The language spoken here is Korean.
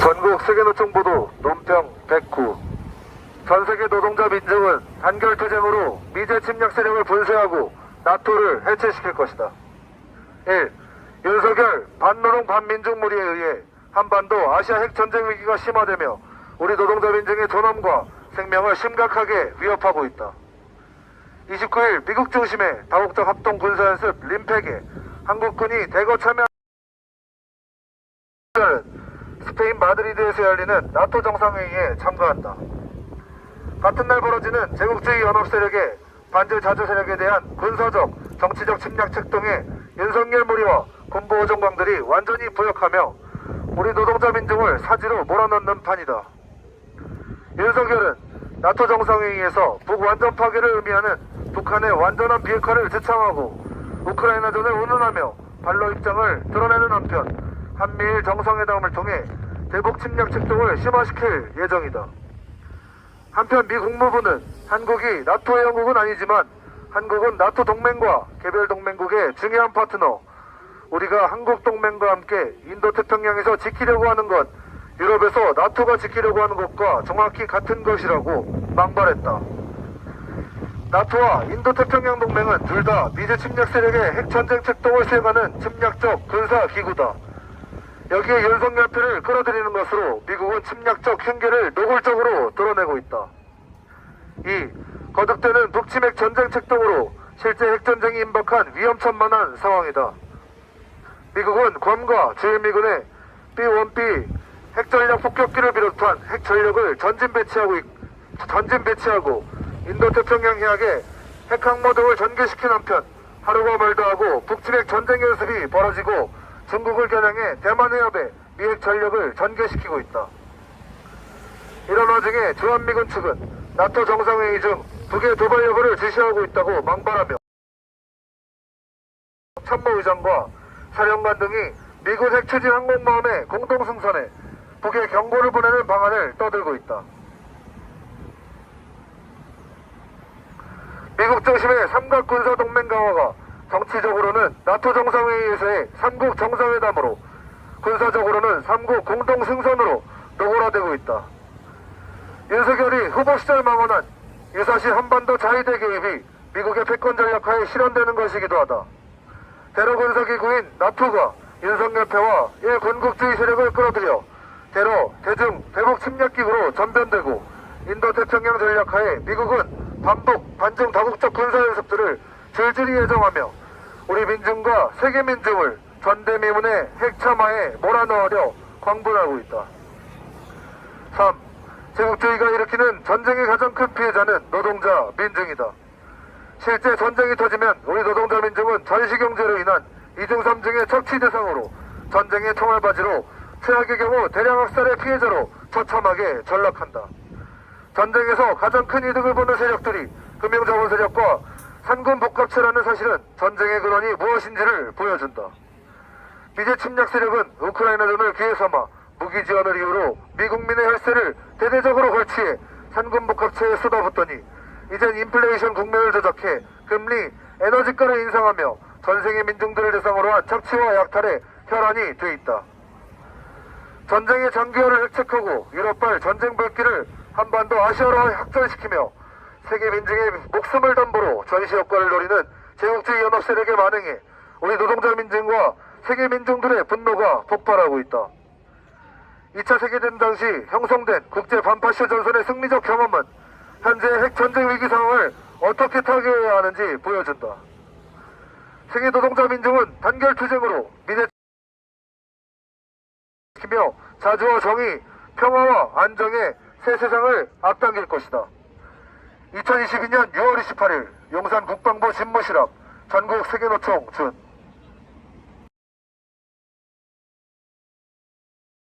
전국 세계노총 보도 논평 109 전세계 노동자 민중은 단결투쟁으로 미제 침략 세력을 분쇄하고 나토를 해체시킬 것이다. 1. 윤석열 반노동 반민중 무리에 의해 한반도 아시아 핵 전쟁 위기가 심화되며 우리 노동자 민중의 존엄과 생명을 심각하게 위협하고 있다. 29일 미국 중심의 다국적 합동 군사연습 림팩에 한국군이 대거 참여 스페인 마드리드에서 열리는 나토 정상회의에 참가한다. 같은 날 벌어지는 제국주의 연합 세력의 반제 자주 세력에 대한 군사적, 정치적 침략 책동에 윤석열 무리와 군부 오정광들이 완전히 부역하며 우리 노동자 민중을 사지로 몰아넣는 판이다. 윤석열은 나토 정상회의에서 북완전 파괴를 의미하는 북한의 완전한 비핵화를 지창하고 우크라이나전을 운운하며 반로 입장을 드러내는 한편 한미일 정상회담을 통해 대북 침략 책동을 심화시킬 예정이다. 한편 미 국무부는 한국이 나토의 영국은 아니지만 한국은 나토 동맹과 개별 동맹국의 중요한 파트너 우리가 한국 동맹과 함께 인도 태평양에서 지키려고 하는 것 유럽에서 나토가 지키려고 하는 것과 정확히 같은 것이라고 망발했다. 나토와 인도 태평양 동맹은 둘 다 미제 침략 세력의 핵 전쟁 책동을 수행하는 침략적 군사 기구다. 여기에 윤석열표를 끌어들이는 것으로 미국은 침략적 흉계를 노골적으로 드러내고 있다. 2. 거듭되는 북침핵 전쟁 책동으로 실제 핵전쟁이 임박한 위험천만한 상황이다. 미국은 괌과 주일미군의 B-1B 핵전략 폭격기를 비롯한 핵전력을 전진 배치하고 있- 전진 배치하고 인도 태평양 해역에 핵항모 등을 전개시킨 한편 하루가 멀다 하고 북침핵 전쟁 연습이 벌어지고 중국을 겨냥해 대만 해협에 미핵 전력을 전개시키고 있다. 이런 와중에 주한미군 측은 나토 정상회의 중 북의 도발 여부를 지시하고 있다고 망발하며 참모의장과 사령관 등이 미군 핵추진 항공모함의 공동 승선에 북에 경고를 보내는 방안을 떠들고 있다. 미국 중심의 삼각 군사 동맹 강화가 정치적으로는 나토 정상회의에서의 삼국 정상회담으로 군사적으로는 삼국 공동 승선으로 노골화되고 있다. 윤석열이 후보 시절 망언한 유사시 한반도 자위대 개입이 미국의 패권 전략하에 실현되는 것이기도 하다. 테러 군사기구인 나토가 윤석열패와 일군국주의 세력을 끌어들여 테러, 대중, 대북 침략기구로 전변되고 인도 태평양 전략하에 미국은 반복, 반중 다국적 군사연습들을 줄줄이 예정하며 우리 민중과 세계 민중을 전대미문의 핵참화에 몰아넣으려 광분하고 있다. 3. 제국주의가 일으키는 전쟁의 가장 큰 피해자는 노동자, 민중이다. 실제 전쟁이 터지면 우리 노동자 민중은 전시경제로 인한 이중 삼중의 척취 대상으로 전쟁의 총알바지로 최악의 경우 대량 학살의 피해자로 처참하게 전락한다. 전쟁에서 가장 큰 이득을 보는 세력들이 금융자본 세력과 산군 복합체라는 사실은 전쟁의 근원이 무엇인지를 보여준다. 미제 침략 세력은 우크라이나전을 기회 삼아 무기 지원을 이유로 미국민의 혈세를 대대적으로 걸치해 산군 복합체에 쏟아붓더니 이젠 인플레이션 국면을 조작해 금리, 에너지가를 인상하며 전 세계 민중들을 대상으로 한 착취와 약탈에 혈안이 돼 있다. 전쟁의 장기화를 획책하고 유럽발 전쟁 불길을 한반도 아시아로 확전시키며 세계 민중의 목숨을 담보로 전시 효과를 노리는 제국주의 연합 세력의 만행에 우리 노동자 민중과 세계 민중들의 분노가 폭발하고 있다. 2차 세계대전 당시 형성된 국제 반파쇼 전선의 승리적 경험은 현재 핵 전쟁 위기 상황을 어떻게 타개해야 하는지 보여준다. 세계 노동자 민중은 단결 투쟁으로 미래 시키며 자주와 정의, 평화와 안정의 새 세상을 앞당길 것이다. 2022년 6월 28일 용산 국방부 집무실 앞 전국 세계노총 준